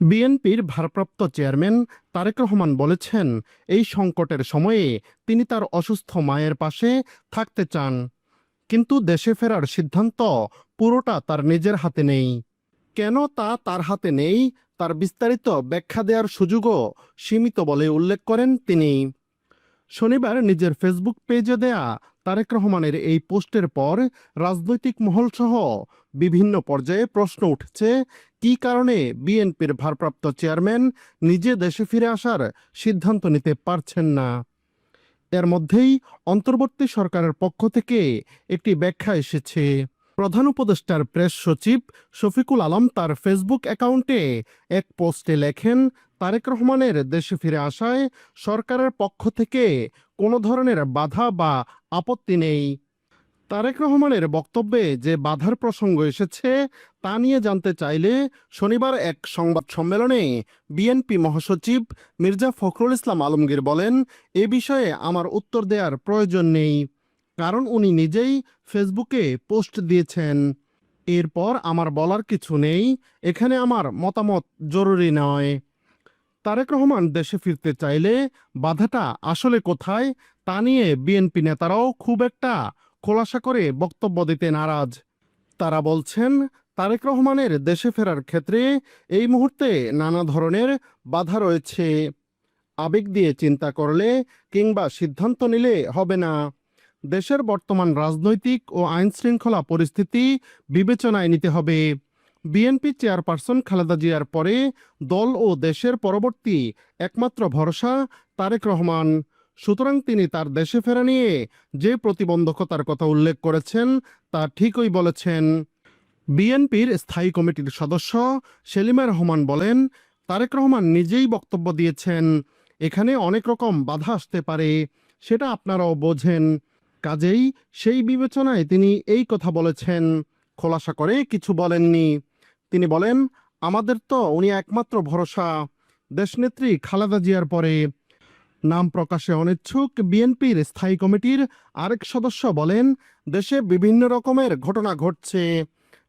বিএনপির ভারপ্রাপ্ত চেয়ারম্যান তারেক রহমান বলেছেন, এই সংকটের সময়ে তিনি তার অসুস্থ মায়ের পাশে থাকতে চান, কিন্তু দেশে ফেরার সিদ্ধান্ত পুরোটা তার নিজের হাতে নেই। কেন তা তার হাতে নেই, তার বিস্তারিত ব্যাখ্যা দেওয়ার সুযোগও সীমিত বলে উল্লেখ করেন তিনি। শনিবার নিজের ফেসবুক পেজে দেয়া তারেক রহমানের এই পোস্টের পর রাজনৈতিক মহলসহ বিভিন্ন পর্যায়ে প্রশ্ন উঠেছে কী কারণে বিএনপির ভারপ্রাপ্ত চেয়ারম্যান নিজে দেশে ফিরে আসার সিদ্ধান্ত নিতে পারছেন না? এর মধ্যেই অন্তর্বর্তী সরকারের পক্ষ থেকে একটি ব্যাখ্যা এসেছে। প্রধান উপদেষ্টার প্রেস সচিব শফিকুল আলম তার ফেসবুক অ্যাকাউন্টে এক পোস্টে লেখেন, তারেক রহমানের দেশে ফিরে আসায় সরকারের পক্ষ থেকে কোনো ধরনের বাধা বা আপত্তি নেই। তারেক রহমানের বক্তব্যে যে বাধার প্রসঙ্গ এসেছে তা নিয়ে জানতে চাইলে শনিবার এক সংবাদ সম্মেলনে বিএনপি মহাসচিব মির্জা ফখরুল ইসলাম আলমগীর বলেন, এ বিষয়ে আমার উত্তর দেওয়ার প্রয়োজন নেই। কারণ উনি নিজেই ফেসবুকে পোস্ট দিয়েছেন। এরপর আমার বলার কিছু নেই। এখানে আমার মতামত জরুরি নয়। তারেক রহমান দেশে ফিরতে চাইলে বাধাটা আসলে কোথায় তা নিয়ে বিএনপি নেতারাও খুব একটা খোলাসা করে বক্তব্য দিতে নারাজ তারা বলছেন, তারেক রহমানের দেশে ফেরার ক্ষেত্রে এই মুহূর্তে নানা ধরনের বাধা রয়েছে। আবেগ দিয়ে চিন্তা করলে কিংবা সিদ্ধান্ত নিলে হবে না। দেশের বর্তমান রাজনৈতিক ও আইন শৃঙ্খলা পরিস্থিতি বিবেচনায় নিতে হবে। বিএনপি চেয়ারপারসন খালেদা জিয়ার পরে দল ও দেশের পরবর্তী একমাত্র ভরসা তারেক রহমান। সুতরাং তিনি তার দেশে ফেরা নিয়ে যে প্রতিবন্ধকতার কথা উল্লেখ করেছেন, তা ঠিকই বলেছেন। বিএনপির স্থায়ী কমিটির সদস্য সেলিমা রহমান বলেন, তারেক রহমান নিজেই বক্তব্য দিয়েছেন, এখানে অনেক রকম বাধা আসতে পারে, সেটা আপনারাও বোঝেন। কাজেই সেই বিবেচনায় তিনি এই কথা বলেছেন, খোলাসা করে কিছু বলেননি। তিনি বলেন, আমাদের তো উনি একমাত্র ভরসা, দেশনেত্রী খালেদা জিয়ার পরে নাম প্রকাশে অনিচ্ছুক বিএনপির স্থায়ী কমিটির আরেক সদস্য বলেন, দেশে বিভিন্ন রকমের ঘটনা ঘটছে।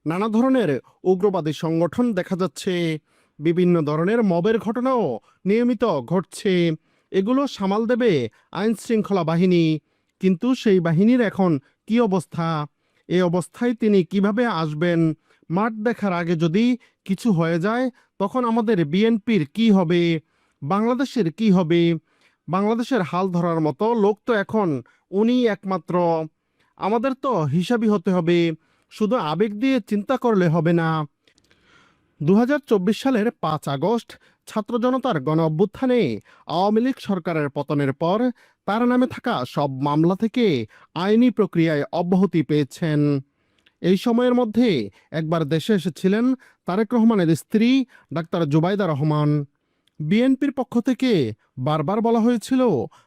নানা ধরনের উগ্রবাদী সংগঠন দেখা যাচ্ছে। বিভিন্ন ধরনের মবের ঘটনাও নিয়মিত ঘটছে। এগুলো সামাল দেবে আইন শৃঙ্খলা বাহিনী। কিন্তু সেই বাহিনীর এখন কি অবস্থা? এ অবস্থায় তিনি কীভাবে আসবেন? মাঠ দেখার আগে যদি কিছু হয়ে যায়, তখন আমাদের বিএনপির কি হবে? বাংলাদেশের কি হবে? বাংলাদেশের হাল ধরার মতো লোক তো এখন উনি একমাত্র। আমাদের তো হিসাবি হতে হবে, শুধু আবেগ দিয়ে চিন্তা করলে হবে না। দু হাজার চব্বিশ সালের পাঁচ আগস্ট ছাত্র জনতার গণ অভ্যুত্থানে আওয়ামী লীগ সরকারের পতনের পর তার নামে থাকা সব মামলা থেকে আইনি প্রক্রিয়ায় অব্যাহতি পেয়েছেন। এই সময়ের মধ্যে একবার দেশে এসেছিলেন তারেক রহমানের স্ত্রী ডাক্তার জুবাইদা রহমান। বিএনপির পক্ষ থেকে বারবার বলা হয়েছিল,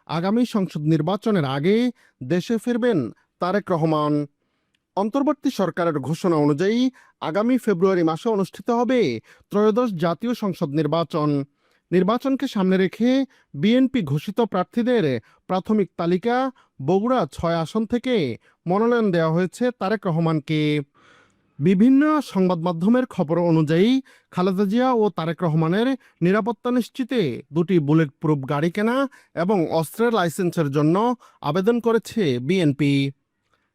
আগামী সংসদ নির্বাচনের আগে দেশে ফিরবেন তারেক রহমান। অন্তর্বর্তী সরকারের ঘোষণা অনুযায়ী আগামী ফেব্রুয়ারি মাসে অনুষ্ঠিত হবে ত্রয়োদশ জাতীয় সংসদ নির্বাচন। নির্বাচনকে সামনে রেখে বিএনপি ঘোষিত প্রার্থীদের প্রাথমিক তালিকা বগুড়া ছয় আসন থেকে মনোনয়ন দেওয়া হয়েছে তারেক রহমানকে। বিভিন্ন সংবাদ মাধ্যমের খবর অনুযায়ী খালেদা জিয়া ও তারেক রহমানের নিরাপত্তা নিশ্চিতে দুটি বুলেট প্রুফ গাড়ি কেনা এবং অস্ত্রের লাইসেন্সের জন্য আবেদন করেছে বিএনপি।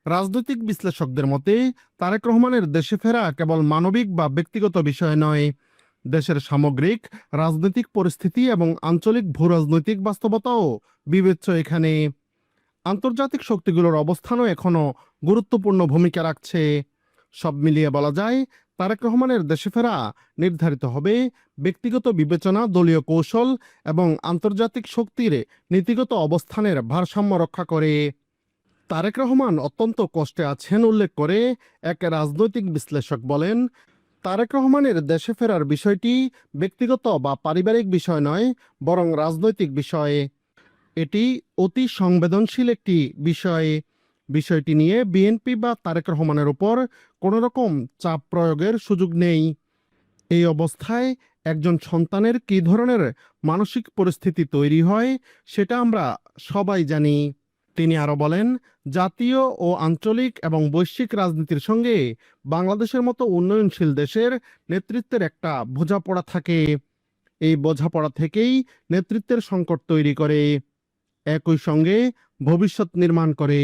রাজনৈতিক বিশ্লেষকদের মতে, তারেক রহমানের দেশে ফেরা কেবল মানবিক বা ব্যক্তিগত বিষয় নয়। দেশের সামগ্রিক, রাজনৈতিক পরিস্থিতি এবং আঞ্চলিক ভূরাজনৈতিক বাস্তবতাও বিবেচ্য এখানে। আন্তর্জাতিক শক্তিগুলোর অবস্থানও এখনও গুরুত্বপূর্ণ ভূমিকা রাখছে। সব মিলিয়ে বলা যায়, তারেক রহমানের দেশে ফেরা নির্ধারিত হবে ব্যক্তিগত বিবেচনা, দলীয় কৌশল এবং আন্তর্জাতিক শক্তির নীতিগত অবস্থানের ভারসাম্য রক্ষা করে। তারেক রহমান অত্যন্ত কষ্টে আছেন উল্লেখ করে এক রাজনৈতিক বিশ্লেষক বলেন, তারেক রহমানের দেশে ফেরার বিষয়টি ব্যক্তিগত বা পারিবারিক বিষয় নয়, বরং রাজনৈতিক বিষয়ে। এটি অতি সংবেদনশীল একটি বিষয়। বিষয়টি নিয়ে বিএনপি বা তারেক রহমানের উপর কোনো রকম চাপ প্রয়োগের সুযোগ নেই। এই অবস্থায় একজন সন্তানের কী ধরনের মানসিক পরিস্থিতি তৈরি হয়, সেটা আমরা সবাই জানি। তিনি আরও বলেন, জাতীয় ও আঞ্চলিক এবং বৈশ্বিক রাজনীতির সঙ্গে বাংলাদেশের মতো উন্নয়নশীল দেশের নেতৃত্বের একটা বোঝাপড়া থাকে। এই বোঝাপড়া থেকেই নেতৃত্বের সংকট তৈরি করে, একই সঙ্গে ভবিষ্যৎ নির্মাণ করে।